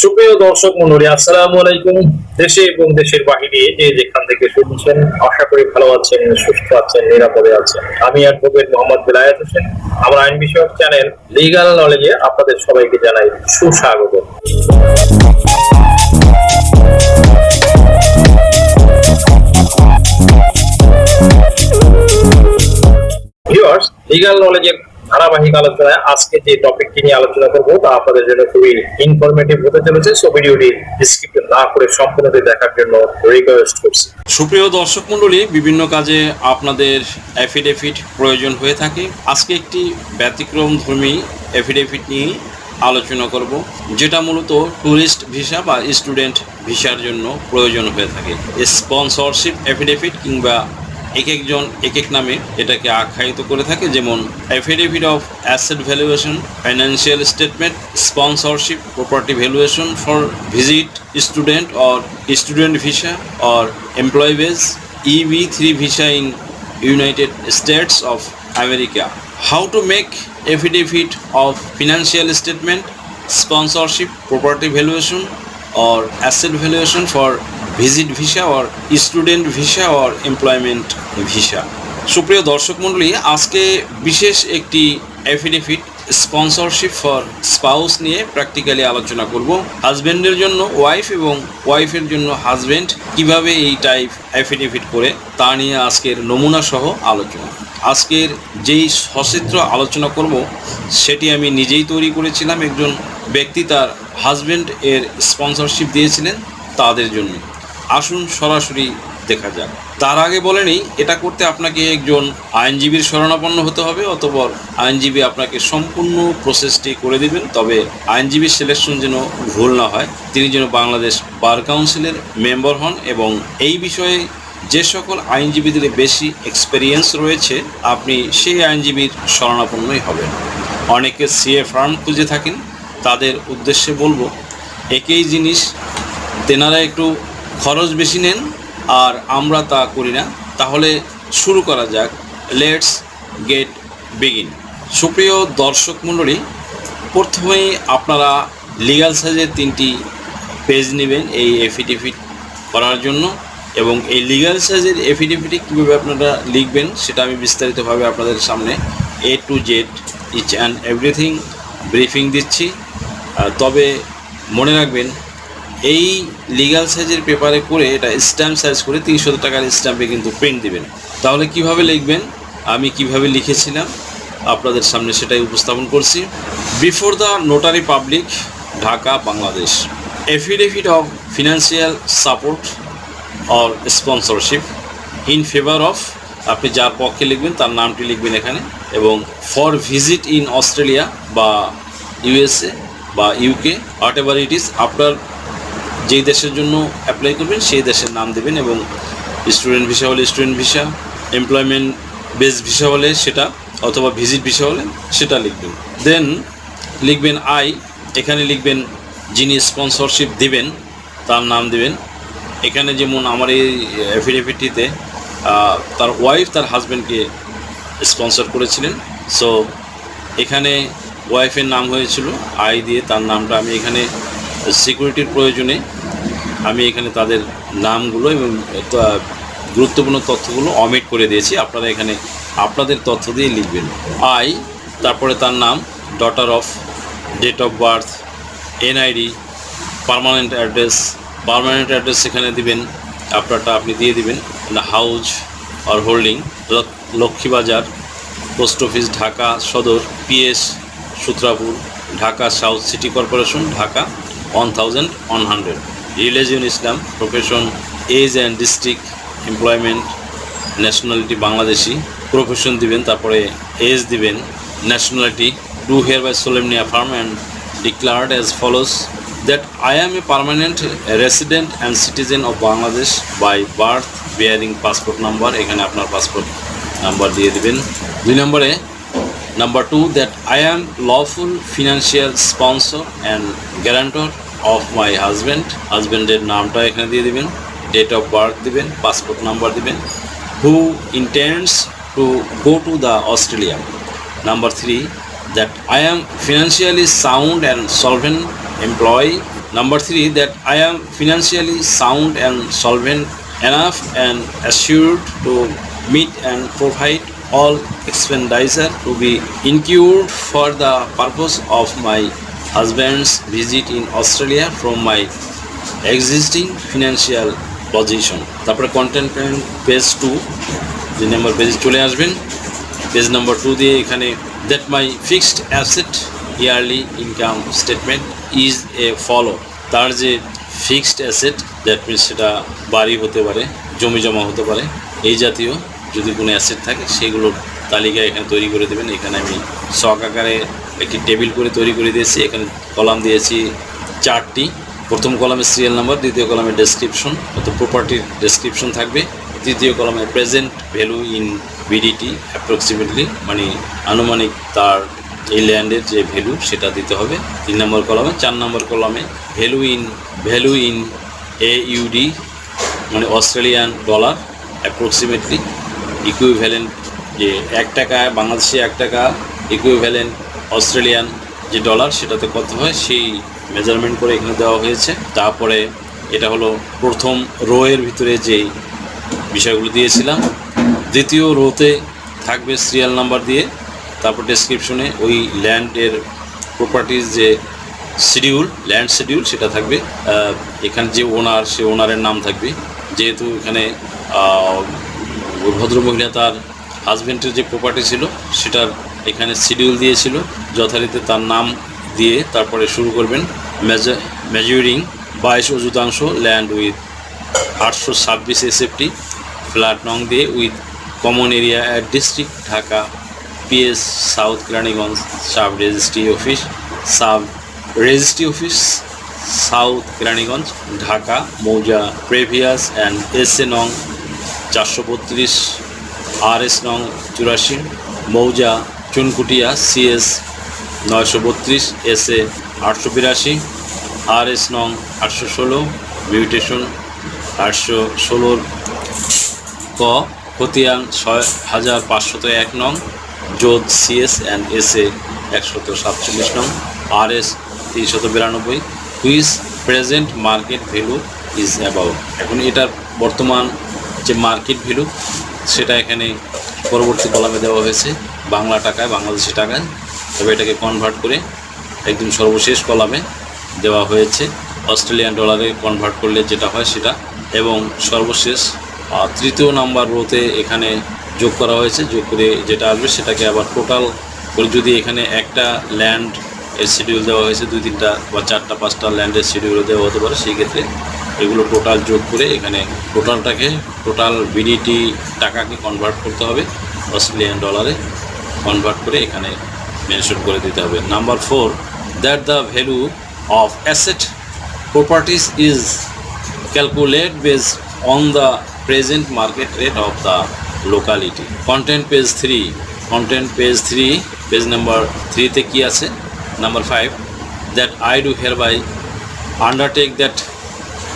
সুপ্রিয় দর্শক মন্ডলী, আসসালামু আলাইকুম। দেশে এবং দেশের বাহিরে যে যেখান থেকে শুনছেন, আশা করি ভালো আছেন, সুস্থ আছেন, নিরাপদে আছেন। আমি অ্যাডভোকেট মোহাম্মদ বেলায়েত হোসেন। আমার আইন বিষয়ক চ্যানেল লিগাল নলেজে আপনাদের সবাইকে জানাই সুস্বাগত। ভিউয়ার্স, লিগাল নলেজের ধারাবাহিক আলোচনায় আজকে যে টপিকটি নিয়ে আলোচনা করব তা আপনাদের জন্য খুবই ইনফরমেটিভ হতে চলেছে। সো ভিডিওটি স্কিপ না করে সম্পূর্ণটি দেখার জন্য রিকোয়েস্ট করছি। সুপ্রিয় দর্শক মণ্ডলী, বিভিন্ন কাজে আপনাদের অ্যাফিডেভিট প্রয়োজন হয়ে থাকে। আজকে একটি ব্যতিক্রম ধর্মী অ্যাফিডেভিট নিয়ে আলোচনা করব, যেটা মূলত ট্যুরিস্ট ভিসা বা স্টুডেন্ট ভিসার জন্য প্রয়োজন হয়ে থাকে। স্পন্সরশিপ অ্যাফিডেভিট কিংবা এক একজন এক এক নামে এটাকে আখ্যায়িত করে থাকে, যেমন affidavit of asset valuation financial statement sponsorship property valuation for visit student or student visa or employ base EB three visa in United States of America how to make affidavit of financial statement, sponsorship, property valuation or asset valuation for visit visa or student visa or employment visa সুপ্রিয় দর্শক মণ্ডলী, আজকে বিশেষ একটি affidavit sponsorship for spouse নিয়ে practically আলোচনা করব। হাজব্যান্ডের জন্য ওয়াইফ এবং ওয়াইফের জন্য হাজব্যান্ড কীভাবে এই টাইপ অ্যাফিডেভিট করে তা নিয়ে আজকের নমুনা সহ আলোচনা। আজকের যেই সচিত্র আলোচনা করব, সেটি আমি নিজেই তৈরি করেছিলাম। একজন ব্যক্তি তার হাজব্যান্ড এর স্পন্সরশিপ দিয়েছিলেন তাদের জন্য। আসুন সরাসরি দেখা যাক। তার আগে বলেনি এটা করতে আপনাকে একজন আইনজীবীর শরণাপন্ন হতে হবে, অতপর আইনজীবী আপনাকে সম্পূর্ণ প্রসেসটি করে দিবেন, তবে আইনজীবীর সিলেকশন যেন ভুল না হয়। তিনি যেন বাংলাদেশ বার কাউন্সিলের মেম্বার হন এবং এই বিষয়ে যে সকল আইনজীবীদের বেশি এক্সপেরিয়েন্স রয়েছে, আপনি সেই আইনজীবীর শরণাপন্নই হবেন। অনেকে সিএ ফার্ম খুঁজে থাকেন, তাদের উদ্দেশ্যে বলব, একই জিনিস, তেনারা একটু খরচ বেশি নেন আর আমরা তা করি না। তাহলে শুরু করা যাক। লেটস গেট বিগিন সুপ্রিয় দর্শক মণ্ডলী, প্রথমেই আপনারা লিগাল সাইজের তিনটি পেজ নেবেন এই এফিডেভিট করার জন্য এবং এই লিগাল সাইজের এফিডেভিটে কীভাবে আপনারা লিখবেন সেটা আমি বিস্তারিতভাবে আপনাদের সামনে A to Z each and everything briefing দিচ্ছি। তবে মনে রাখবেন এই লিগাল সাইজের পেপারে করে এটা স্ট্যাম্প সাইজ করে তিনশো টাকার স্ট্যাম্পে কিন্তু প্রিন্ট দিবেন। তাহলে কীভাবে লিখবেন? আমি কীভাবে লিখেছিলাম? আপনাদের সামনে সেটাই উপস্থাপন করছি। Before the notary public Dhaka, Bangladesh. Affidavit of financial support or sponsorship in favour of আপনি যার পক্ষে লিখবেন, তার নামটি লিখবেন এখানে এবং ফর ভিজিট ইন অস্ট্রেলিয়া বা ইউএসএ বা UK whatever it is আপনার যেই দেশের জন্য অ্যাপ্লাই করবেন, সেই দেশের নাম দেবেন এবং স্টুডেন্ট ভিসা হলে student visa employment base visa হলে সেটা, অথবা ভিজিট ভিসা হলে সেটা লিখবেন। দেন লিখবেন আই এখানে লিখবেন যিনি স্পন্সরশিপ দিবেন, তার নাম দেবেন। এখানে যেমন আমার এই অ্যাফিডেভিটটিতে তার ওয়াইফ তার হাজব্যান্ডকে স্পন্সর করেছিলেন। সো এখানে ওয়াইফের নাম হয়েছিল আই দিয়ে তার নামটা আমি এখানে সিকিউরিটির প্রয়োজনে আমি এখানে তাদের নামগুলো এবং গুরুত্বপূর্ণ তথ্যগুলো অমিট করে দিয়েছি। আপনারা এখানে আপনাদের তথ্য দিয়ে লিখবেন। আই তারপরে তার নাম daughter of date of birth NID permanent address permanent address সেখানে দিবেন। আপনারটা আপনি দিয়ে দিবেন। House R holding Lakshmibazar post office Dhaka Sadar PS Sutrapur, Dhaka south city corporation Dhaka one thousand one hundred religion Islam profession age and district employment nationality Bangladeshi. Profession দিবেন, তারপরে age দিবেন nationality do hereby solemnly affirm and declared as follows that I am a permanent resident and citizen of Bangladesh by birth, bearing passport number, এখানে আপনার passport number দিয়ে দিবেন। দুই নম্বরে number two that I am lawful financial sponsor and guarantor of my husband হাজব্যান্ডের নামটা এখানে দিয়ে দেবেন ডেট অফ বার্থ দিবেন পাসপোর্ট নাম্বার দিবেন। Who intends to go to the Australia number three that I am financially sound and solvent employee number three that I am financially sound and solvent enough and assured to meet and provide all expenditure to be incurred for the purpose of my husband's visit in Australia from my existing financial position. তারপরে content page two যে number পেজে চলে আসবেন। Page number two দিয়ে এখানে that my fixed asset yearly income statement is a follow তার যে fixed asset that means সেটা বাড়ি হতে পারে, জমি জমা হতে পারে, এই জাতীয় যদি কোনো অ্যাসেট থাকে, সেগুলোর তালিকা এখানে তৈরি করে দেবেন। এখানে আমি শখ আকারে একটি টেবিল করে তৈরি করে দিয়েছি। এখানে কলাম দিয়েছি চারটি। প্রথম কলামে সিরিয়াল নাম্বার দ্বিতীয় কলামে ডেসক্রিপশন অর্থাৎ প্রপার্টির ডেসক্রিপশন থাকবে। তৃতীয় কলামে present value in BDT approximately মানে আনুমানিক তার এই ল্যান্ডের যে ভ্যালু সেটা দিতে হবে। তিন নম্বর কলামে, চার নম্বর কলামে value in value in A UD মানে অস্ট্রেলিয়ান ডলার অ্যাপ্রক্সিমেটলি ইকুইভ্যালেন্ট যে এক টাকা, বাংলাদেশে এক টাকা ইকুইভ্যালেন্ট অস্ট্রেলিয়ান যে ডলার সেটাতে কত হয়, সেই মেজারমেন্ট করে এখানে দেওয়া হয়েছে। তারপরে এটা হলো প্রথম রো এর ভিতরে যেই বিষয়গুলো দিয়েছিলাম। দ্বিতীয় রোতে থাকবে সিরিয়াল নাম্বার দিয়ে। তারপর ডেসক্রিপশনে ওই ল্যান্ডের প্রপার্টিজ যে শিডিউল ল্যান্ড শিডিউল সেটা থাকবে। এখানে যে ওনার সে ওনারের নাম থাকবে। যেহেতু এখানে ভদ্রমহিলা তার হাজব্যান্ডের যে প্রপার্টি ছিল, সেটার এখানে শিডিউল দিয়েছিল, যথারীতি তার নাম দিয়ে তারপরে শুরু করবেন মেজারিং বাইশ অযুতাংশ ল্যান্ড উইথ আটশো ছাব্বিশ এসএফটি ফ্ল্যাট নং দিয়ে with common area at district Dhaka PS south Keraniganj sub registry office sub registry office south Keraniganj Dhaka মৌজা প্রেভিয়াস অ্যান্ড এস এ নং, চারশো বত্রিশ আর এস নং, চুরাশি মৌজা চুনকুটিয়া সিএস নয়শো বত্রিশ এস এ আটশো বিরাশি আর এস নং আটশো ষোলো, মিউটেশন আটশো ষোলোর ক, খতিয়ান ছয় হাজার পাঁচশত এক নং যোধ সিএস অ্যান্ড এস এ একশত সাতচল্লিশ নং আর এস তিনশত বিরানব্বই, whose present market value is about. এখন এটার বর্তমান যে মার্কেট ভ্যালু, সেটা এখানে পরবর্তী কলামে দেওয়া হয়েছে। বাংলা টাকায়, বাংলাদেশি টাকায়, তবে এটাকে কনভার্ট করে একদম সর্বশেষ কলামে দেওয়া হয়েছে। অস্ট্রেলিয়ান ডলারে কনভার্ট করলে যেটা হয় সেটা, এবং সর্বশেষ তৃতীয় নাম্বার রোতে এখানে যোগ করা হয়েছে। যোগ করে যেটা আসবে সেটাকে আবার টোটাল করে যদি এখানে একটা ল্যান্ড এর শিডিউল দেওয়া হয়েছে, দুই তিনটা বা চারটা, পাঁচটা ল্যান্ডের শিডিউল দেওয়া হতে পারে, সেই ক্ষেত্রে এগুলো টোটাল যোগ করে এখানে টোটালটাকে টোটাল বিডিটি টাকাকে কনভার্ট করতে হবে অস্ট্রেলিয়ান ডলারে। কনভার্ট করে এখানে মেনশন করে দিতে হবে। Number four that the value of asset properties is calculate base on the present market rate of the locality content page three content page three page number থ্রিতে কী আছে? Number five that I do hereby undertake that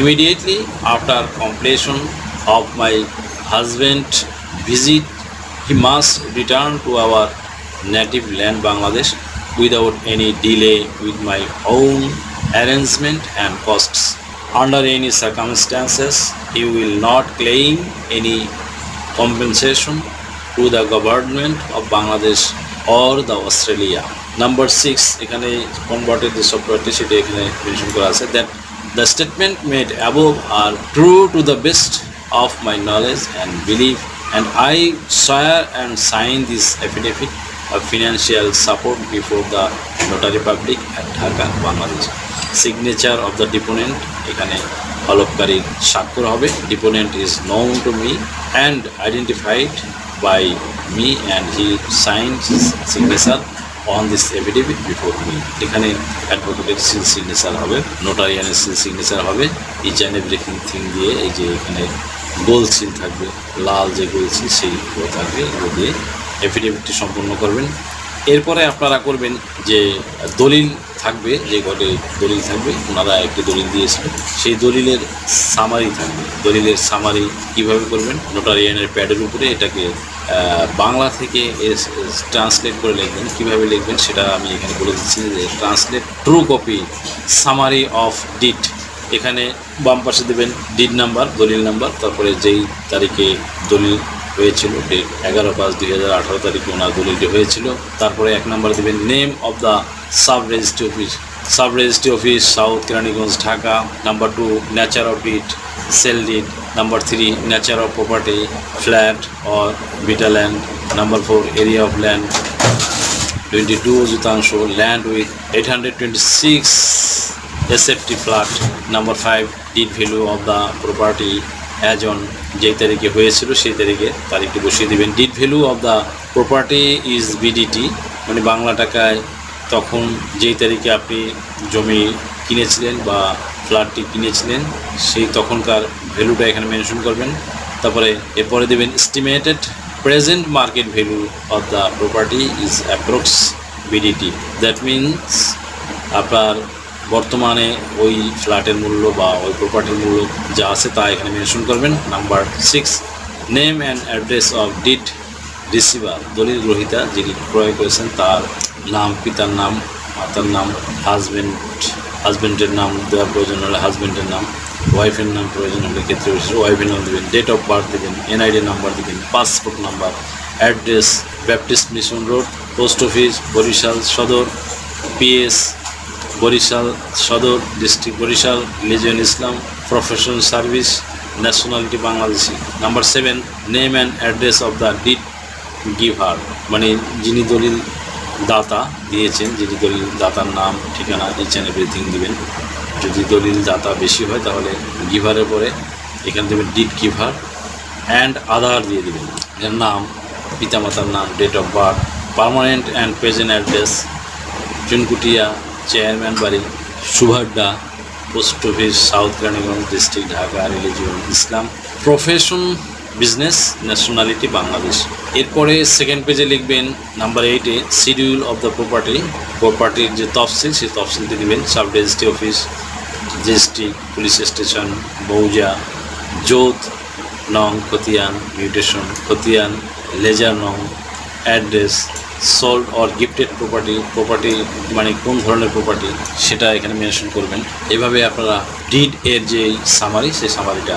immediately after completion of my husband visit he must return to our native land bangladesh without any delay with my own arrangement and costs under any circumstances he will not claim any compensation to the government of Bangladesh or the Australia. Number six এখানে converted যে সফটওয়্যারটি সেটা এখানে mention করা আছে that the statement made above are true to the best of my knowledge and believe and I swear and sign this affidavit of financial support before the notary public at Dhaka, Bangladesh. Signature of the deponent এখানে হলফকারীর স্বাক্ষর হবে। Deponent is known to me and identified by me and he sign signature on this affidavit before me এখানে অ্যাডভোকেটের seal signature হবে নোটারিয়ানের seal signature হবে। Each and everything thing দিয়ে এই যে এখানে গোল সিল থাকবে, লাল যে গোল সিল সেইগুলো থাকবে, এগুলো দিয়ে এফিডেভিটটি সম্পন্ন করবেন। এরপরে আপনারা করবেন যে দলিল থাকবে, যে ঘরে দলিল থাকবে, ওনারা একটি দলিল দিয়েছিল সেই দলিলের সামারি থাকবে। দলিলের সামারি কীভাবে করবেন? নোটারিয়ানের প্যাডের উপরে এটাকে বাংলা থেকে ট্রান্সলেট করে লিখবেন। কীভাবে লিখবেন সেটা আমি এখানে বলে দিচ্ছি যে translate true copy summary of deed এখানে বাম পাশে দেবেন ডিড নাম্বার, দলিল নাম্বার, তারপরে যেই তারিখে দলিল হয়েছিল, ডেট এগারো পাঁচ দুই হাজার আঠারো তারিখে ওনার দলিলটি হয়েছিল। তারপরে এক নাম্বার দেবেন name of the sub registry office. Sub registry office, south Keraniganj, Dhaka. Number two, nature of deed sale deed number three, nature of property, flat or beta land. Number four, area of land. Twenty two শতাংশ land with eight hundred twenty six. SFT flat number five deed value of the property as on যেই তারিখে হয়েছিল সেই তারিখে তারিখটি বসিয়ে দেবেন। Deed value of the property is BDT মানে বাংলা টাকায় তখন যেই তারিখে আপনি জমি কিনেছিলেন বা ফ্ল্যাটটি কিনেছিলেন, সেই তখনকার ভ্যালুটা এখানে মেনশন করবেন। তারপরে এরপরে দেবেন estimated present market value of the property is approx BDT that means আপনার বর্তমানে ওই ফ্ল্যাটের মূল্য বা ওই প্রপার্টির মূল্য যা আছে তা এখানে মেনশন করবেন। Number six name and address of deed receiver দলিল গ্রহিতা যিনি ক্রয় করেছেন তার নাম, পিতার নাম, মাতার নাম হাজবেন্ড হাজব্যান্ডের নাম দেওয়ার প্রয়োজন হলে হাজব্যান্ডের নাম ওয়াইফের নাম প্রয়োজন হলে ক্ষেত্রে ওয়াইফের নাম দেবেন ডেট অফ বার্থ দেবেন এনআইডি নাম্বার দেবেন passport number address Baptist Mission Road post office Barishal Sadar PS Barishal Sadar district Barishal religion Islam professional service nationality Bangladeshi number seven name and address of the deed giver মানে যিনি দলিল দাতা দিয়েছেন, যিনি দলিল দাতার নাম, ঠিকানা অ্যান্ড এভরিথিং দিবেন। যদি দলিল দাতা বেশি হয়, তাহলে গিভারের পরে এখান থেকে ডিট গিভার অ্যান্ড আধার দিয়ে দেবেন। এর নাম, পিতামাতার নাম date of birth permanent and present address Chunkutia chairman বাড়ি Subhadda, post office, south Raniganj district, Dhaka religion Islam. Profession, business nationality Bangladesh. এরপরে সেকেন্ড পেজে লিখবেন নাম্বার এইটে শিডিউল অফ দ্য প্রপার্টি প্রপার্টির যে তফসিল, সেই তফসিলটি দেবেন sub registry office district police station বৌজা, জোত, নং, খতিয়ান মিউটেশন খতিয়ান, লেজার নং address sold or gifted property property মানে কোন ধরনের প্রপার্টি সেটা এখানে মেনশন করবেন। এভাবে আপনারা ডিড এর যে সামারি সেই সামারিটা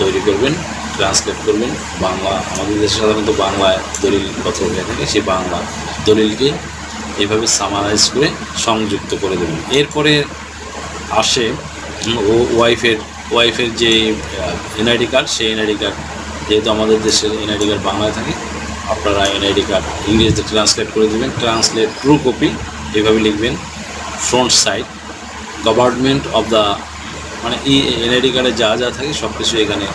তৈরি করবেন ট্রান্সলেট করবেন। বাংলা, আমাদের দেশে সাধারণত বাংলায় দলিল কথা হয়ে থাকে, সেই বাংলা দলিলকে এভাবে সামারাইজ করে সংযুক্ত করে দেবেন। এরপরে আসে ও ওয়াইফের ওয়াইফের যে এনআইডি কার্ড সেই এনআইডি কার্ড যেহেতু আমাদের দেশের এনআইডি কার্ড বাংলায় থাকে আপনারা এনআইডি কার্ড ইংরেজিতে ট্রান্সলেট করে দেবেন। ট্রান্সলেট ট্রু কপি এইভাবে লিখবেন, front side, government of the মানে এই এনআইডি কার্ডে যা যা থাকে সব কিছু এখানে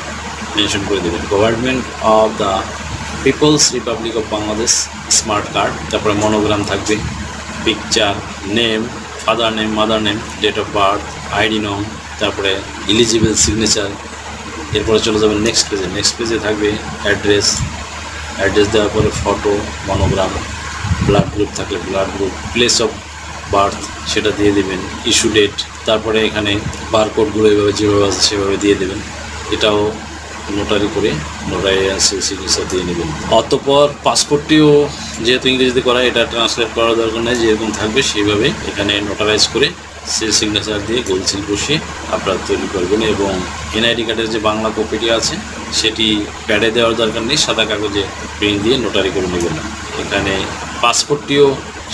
মেনশন করে দেবেন। Government of the people's republic of Bangladesh smart card, তারপরে মনোগ্রাম থাকবে, picture, name, father name, mother name, date of birth, ID নং, তারপরে ইলিজিবল সিগনেচার, এরপরে চলে যাবেন নেক্সট পেজে। নেক্সট পেজে থাকবে অ্যাড্রেস অ্যাড্রেস দেওয়ার পরে ফটো মনোগ্রাম ব্লাড গ্রুপ থাকলে blood group place of birth সেটা দিয়ে দেবেন ইস্যু ডেট তারপরে এখানে বারকোডগুলো এভাবে যেভাবে আছে সেভাবে দিয়ে দেবেন। এটাও নোটারি করে নোটারি সিগনেচার দিয়ে নেবেন। অতপর পাসপোর্টটিও যেহেতু ইংরেজিতে করা এটা ট্রান্সলেট করার দরকার নেই, যেরকম থাকবে সেইভাবে এখানে নোটারাইজ করে সে সিগনেচার দিয়ে গোলসিল বসিয়ে আপনারা তৈরি করবেন এবং এনআইডি কার্ডের যে বাংলা কপিটি আছে, সেটি প্যাডে দেওয়ার দরকার নেই, সাদা কাগজে প্রিন্ট দিয়ে নোটারি করে নেবেন। এখানে পাসপোর্টটিও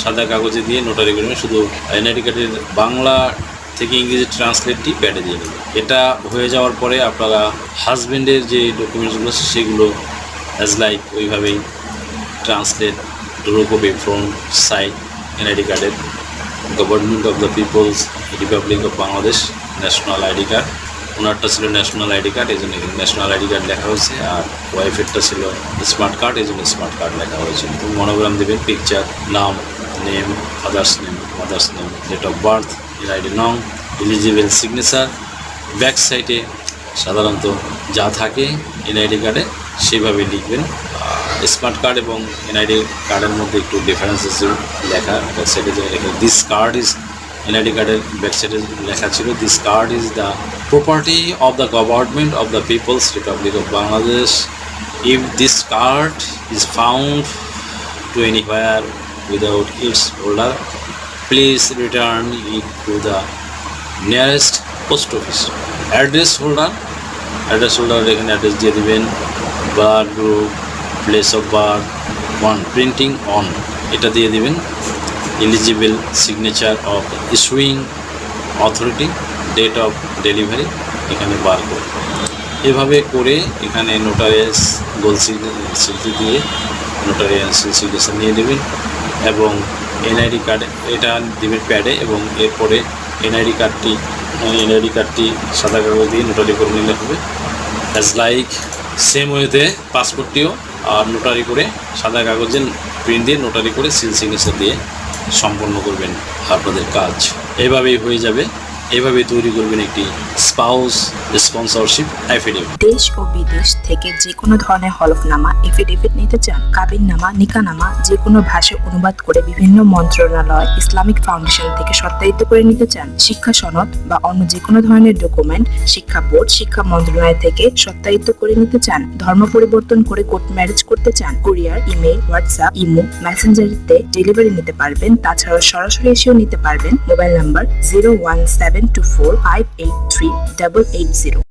সাদা কাগজে দিয়ে নোটারি করবেন শুধু এনআইডি কার্ডের বাংলা থেকে ইংরেজি ট্রান্সলেটটি প্যাডে দিয়ে নেবেন এটা হয়ে যাওয়ার পরে আপনারা হাজবেন্ডের যে ডকুমেন্টসগুলো আছে, সেগুলো অ্যাজ লাইক ওইভাবেই ট্রান্সলেট ডুরোকপি ফ্রন্ট সাইড এনআইডি কার্ডের government of the people's republic of Bangladesh national ID card ওনারটা ছিল ন্যাশনাল আইডি কার্ড এই জন্য এখানে ন্যাশনাল আইডি কার্ড লেখা হয়েছে। আর ওয়াইফেরটা ছিল স্মার্ট কার্ড এই জন্য স্মার্ট কার্ড লেখা হয়েছে। মনোগ্রাম দেবেন পিকচার নাম name father's name mother's name date of birth NID নং এলিজিবল সিগনেচার ব্যাক সাইডে সাধারণত যা থাকে এনআইডি কার্ডে সেভাবে লিখবেন। স্মার্ট কার্ড এবং এনআইডি কার্ডের মধ্যে একটু ডিফারেন্স আছে লেখা। ব্যাক সাইডে যেটা লেখা দিস কার্ড ইজ এনআইডি কার্ডের ব্যাক সাইডে লেখা ছিল this card is the property of the government of the people's republic of Bangladesh if this card is found to anywhere without its holder please return it to the nearest post office address holder address holder এখানে address দিয়ে দেবেন birth group place of birth one printing on এটা দিয়ে দিবেন। Eligible signature of issuing authority date of delivery এখানে বার করে এভাবে করে এখানে নোটারিয়াস গোল সিলটি দিয়ে নোটারিয়াস সিগনেচার নিয়ে দেবেন এবং এনআইডি কার্ড এটা দিবেন প্যাডে এবং এরপরে এনআইডি কার্ডটি এনআইডি কার্ডটি সাদা কাগজ দিয়ে নোটারি করে নিলে হবে। অ্যাজ লাইক সেম ওয়েতে পাসপোর্টটিও আর নোটারি করে সাদা কাগজে প্রিন্ট দিয়ে নোটারি করে সিল সিগনেচার দিয়ে সম্পন্ন করবেন আপনাদের কাজ। এভাবেই হয়ে যাবে। এভাবে তৈরি করবেন একটি স্পাউস স্পন্সরশিপ অ্যাফিডেভিট দেশ ও বিদেশ থেকে যে কোনো ধরনের হলফনামা এফিডেভিট নিতে চান কাবিন কাবিননামা, নিকানামা, যে কোনো ভাষায় অনুবাদ করে বিভিন্ন মন্ত্রণালয়, ইসলামিক ফাউন্ডেশন থেকে সত্যায়িত করে নিতে চান, শিক্ষা সনদ বা অন্য যে কোনো ধরনের ডকুমেন্ট, শিক্ষা বোর্ড, শিক্ষা মন্ত্রণালয় থেকে সত্যায়িত করে নিতে চান, ধর্ম পরিবর্তন করে কোর্ট ম্যারেজ করতে চান, কুরিয়ার ইমেল হোয়াটসঅ্যাপ, ইমো, মেসেঞ্জারিতে ডেলিভারি নিতে পারবেন তাছাড়া সরাসরি এসেও নিতে পারবেন, mobile number zero one seven two four five eight three double eight zero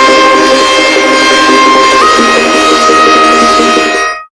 すいません。